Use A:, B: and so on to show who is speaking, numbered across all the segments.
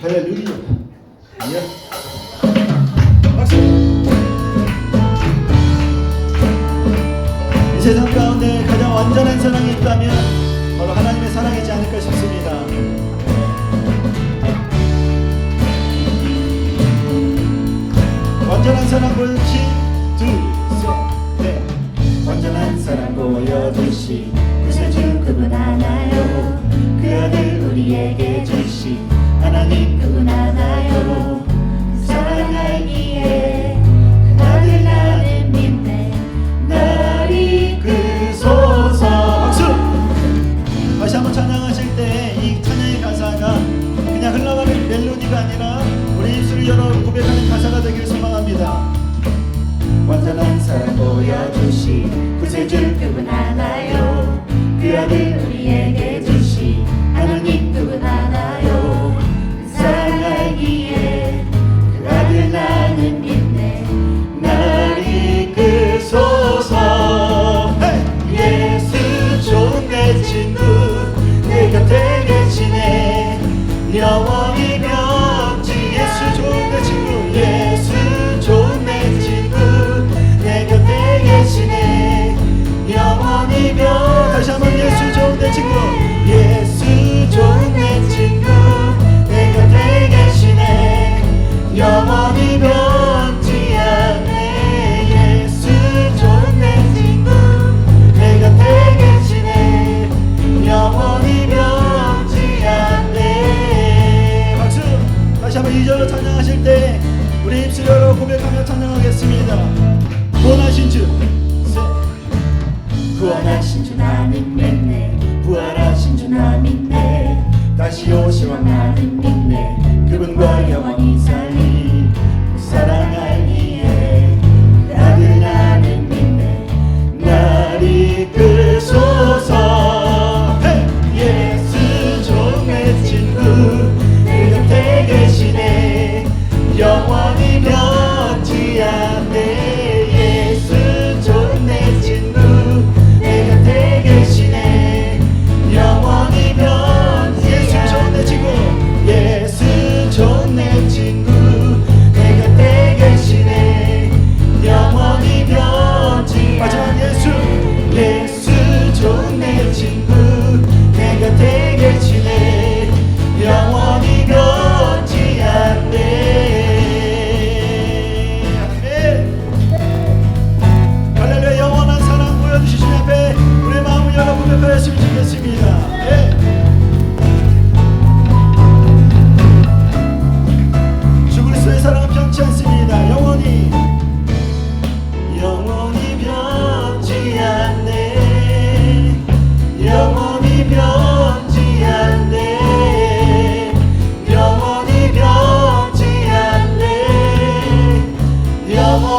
A: 할렐루야. 예. 박수. 이 세상 가운데 가장 완전한 사랑이 있다면 바로 하나님의 사랑이지 않을까 싶습니다. 완전한 사랑 보여주시 둘셋넷 완전한 사랑 보여주시
B: 구세주 그분 하나요 그 아들 우리에게 주시 사랑이 끝나나요?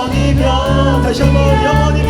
B: 영원히 변
A: 다시 한번
B: 영원히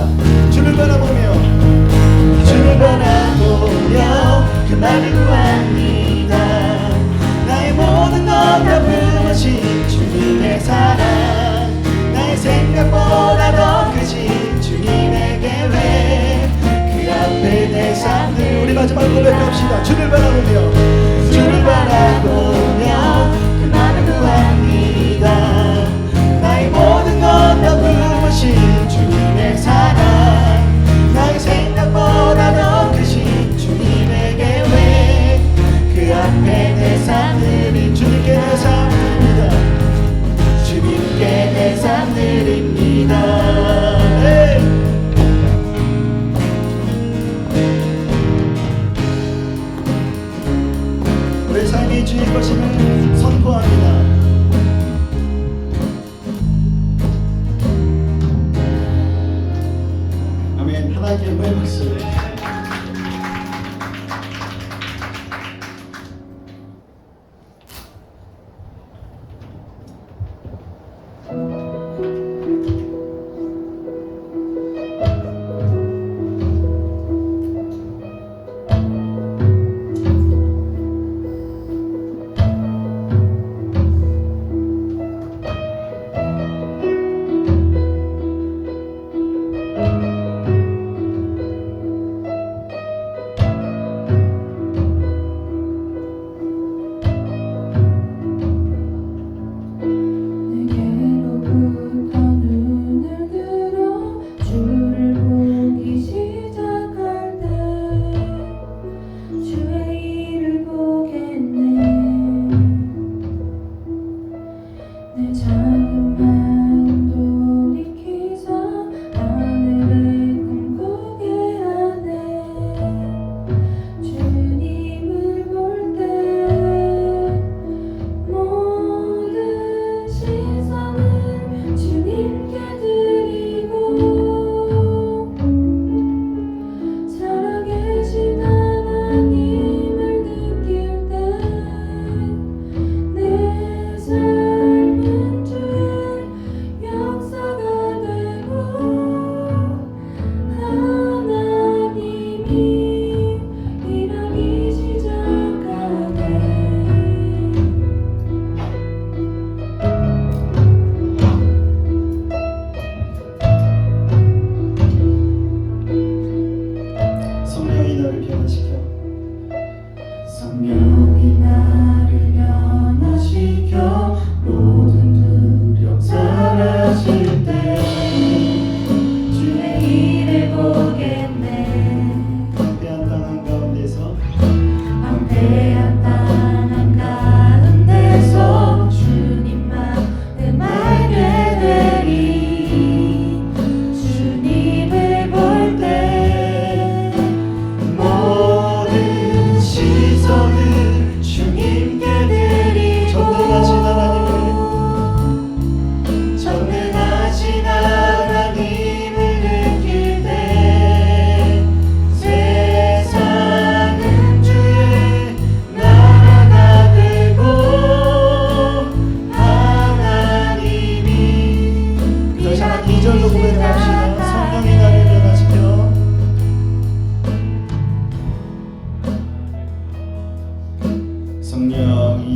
A: 합시다. 주를 바라보며
B: 주를 바라보며 그 날을 구합니다. 나의 모든 것다 부으신 주님의 사랑 나의 생각보다 더 크신 주님의 계획
C: 그 앞에
B: 대상들 우리 마지막으로 고백합시다. 주를 바라보며 주를 바라보며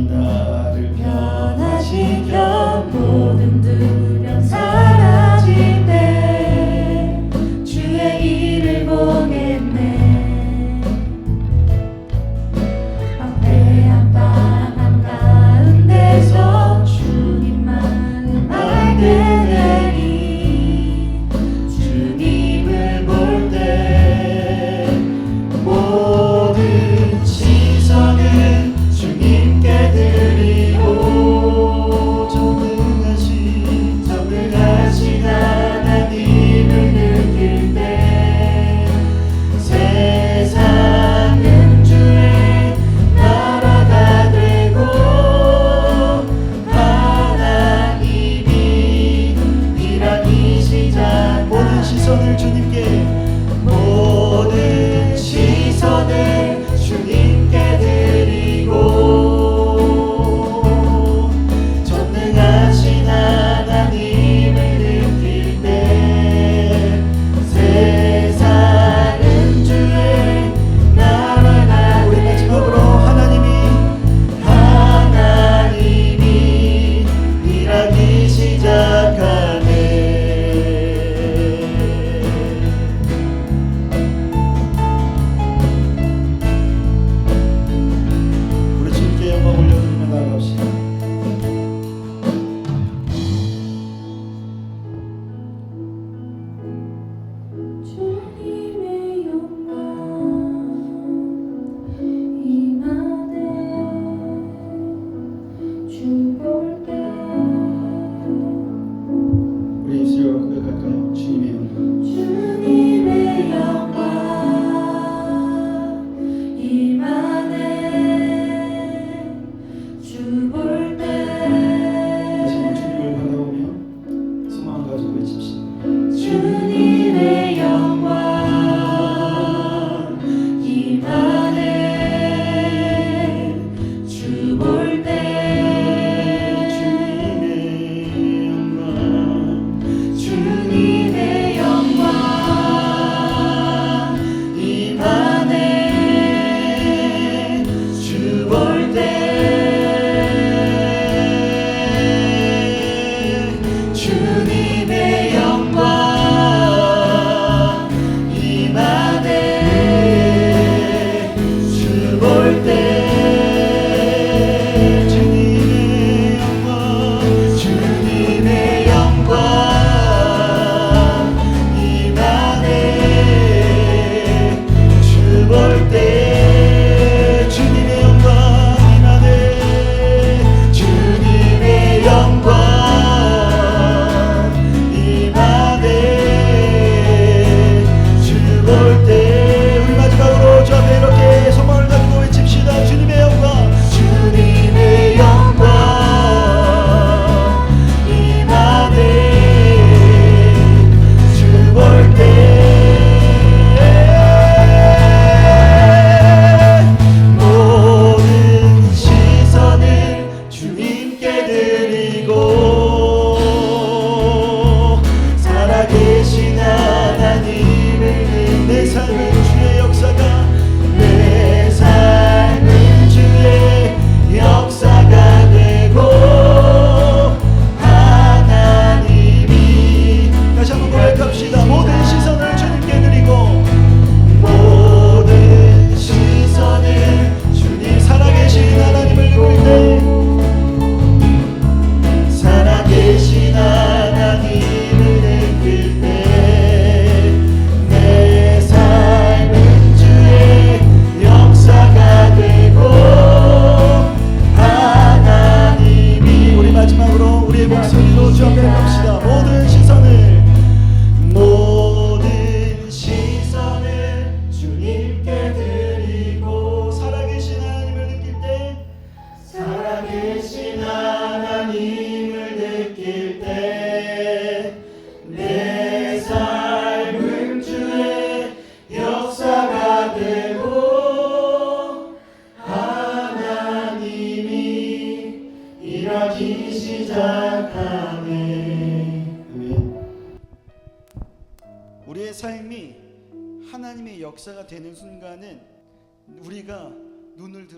B: 나를 펴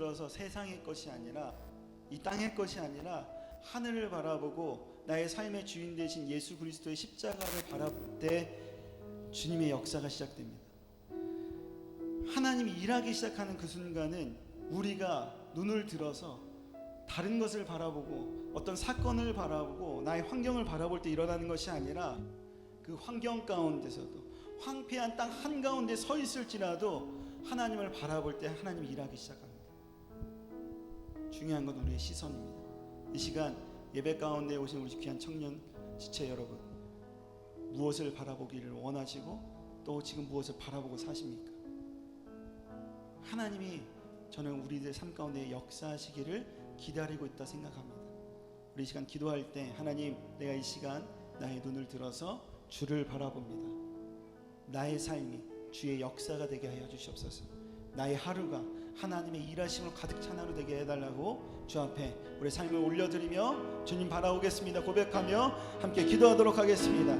B: 들어서 세상의 것이 아니라 이 땅의 것이 아니라 하늘을 바라보고 나의 삶의 주인 되신 예수 그리스도의 십자가를 바라볼 때 주님의 역사가 시작됩니다. 하나님이 일하기 시작하는 그 순간은 우리가 눈을 들어서 다른 것을 바라보고 어떤 사건을 바라보고 나의 환경을 바라볼 때 일어나는 것이 아니라 그 환경 가운데서도 황폐한 땅 한가운데 서 있을지라도 하나님을 바라볼 때 하나님이 일하기 시작합니다. 중요한 건 우리의 시선입니다. 이 시간 예배 가운데 오신 우리 귀한 청년 지체 여러분 무엇을 바라보기를 원하시고 또 지금 무엇을 바라보고 사십니까? 하나님이 저는 우리들 삶 가운데 역사하시기를 기다리고 있다 생각합니다. 우리 이 시간 기도할 때 하나님 내가 이 시간 나의 눈을 들어서 주를 바라봅니다. 나의 삶이 주의 역사가 되게 하여 주시옵소서. 나의 하루가 하나님의 일하심을 가득 찬 하루 되게 해달라고 주 앞에 우리 삶을 올려드리며 주님 바라오겠습니다. 고백하며 함께 기도하도록 하겠습니다.